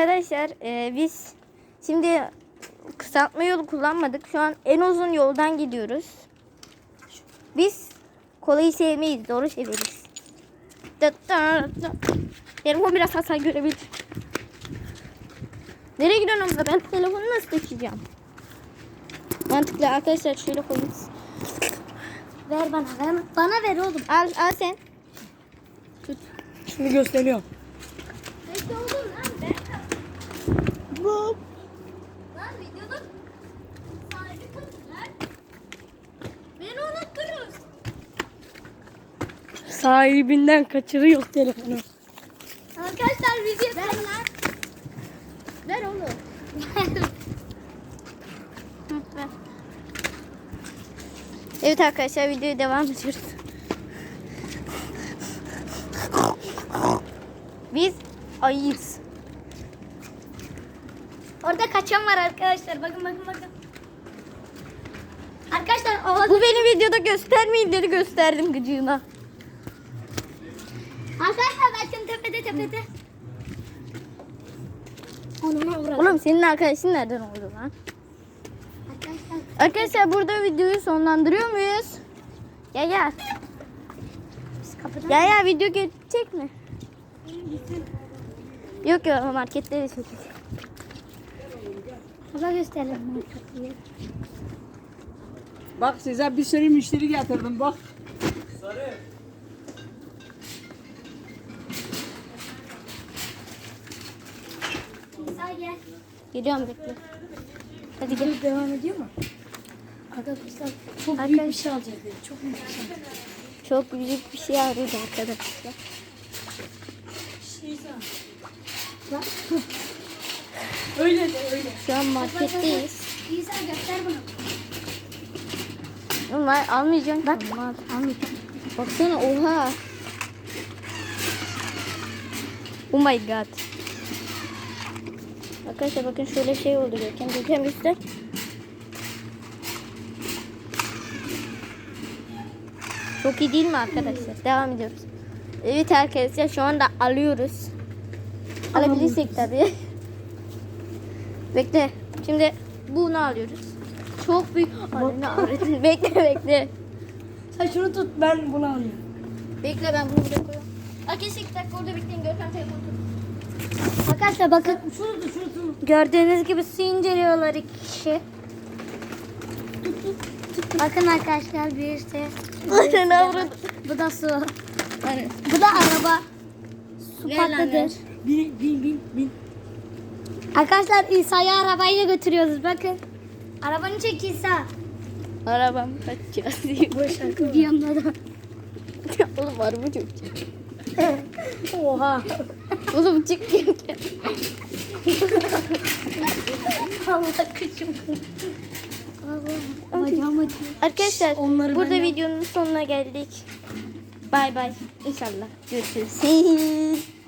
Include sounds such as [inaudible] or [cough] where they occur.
Arkadaşlar e, biz şimdi kısaltma yolu kullanmadık. Şu an en uzun yoldan gidiyoruz. Biz kolayı sevmeyiz. Doğru severiz. Telefon biraz hasar görebilir. Nereye gidiyorsun abla? Ben telefonu nasıl taşıyacağım? Mantıklı arkadaşlar şöyle koyayım. Ver bana ver. Bana ver oğlum. Al, al sen. Şimdi gösteriyorum. Peki oğlum lan Bu. Lan videoda sahibi kızlar. Beni unuttunuz. Sahibinden kaçırıyor telefonu. Arkadaşlar video ver lan. Ver ver. [laughs] Evet arkadaşlar videoya devam ediyoruz. Biz ayıyız. Orada kaçan var arkadaşlar. Bakın bakın bakın. Arkadaşlar o Bu beni videoda göstermeyin dedi gösterdim gıcığına. Arkadaşlar bakın tepede tepede. Oğlum senin arkadaşın nereden oldu lan? Arkadaşlar Arkadaşlar burada videoyu sonlandırıyor muyuz? Ya ya. Ya ya video geçecek mi? Yok yok markette de çekecek. Kafa gösterelim kapıyı. Bak size bir sürü müşteri getirdim bak. İsa gel. Geliyorum bekle. Hadi gel. Devam ediyor mu? Arkadaşlar Çok büyük bir şey alacağız dedi. Çok büyük bir şey. Çok büyük bir şey arıyordu arkadaşlar. Öyle de öyle. Şu an marketteyiz. İsa göster bunu. Normal almayacağım. Bak. Normal almayacağım. Baksana oha. Oh my god. Arkadaşlar bakın şöyle şey oldu Görkem. Görkem göster. Çok iyi değil mi arkadaşlar? Devam ediyoruz. Evet arkadaşlar şu anda alıyoruz. Alabilirsek tabii. Bekle. Şimdi bunu alıyoruz. Çok büyük. Anne avradını. [laughs] Bekle bekle. Sen şunu tut ben bunu alayım. Bekle ben bunu buraya koyuyorum. Arkadaşlar iki dakika orada bekleyin. Görkem telefonu tut. Arkadaşlar bakın. Şunu tut şunu tut. Gördüğünüz gibi su inceliyorlar iki kişi. Bakın arkadaşlar birisi. Anne avradını. Bu da su. Bu da araba. Su patladır. Bin bin bin bin. Arkadaşlar İsa'yı arabayla götürüyoruz bakın. Arabanı çek İsa. Arabam kaçacağız. [laughs] Videomda Oğlum araba çok Oha. Oğlum çık Görkem. Allah kışım. Allah. Bacağım acıyor. Arkadaşlar Onları burada ben- videonun sonuna geldik. Bay bay. İnşallah görüşürüz. [laughs]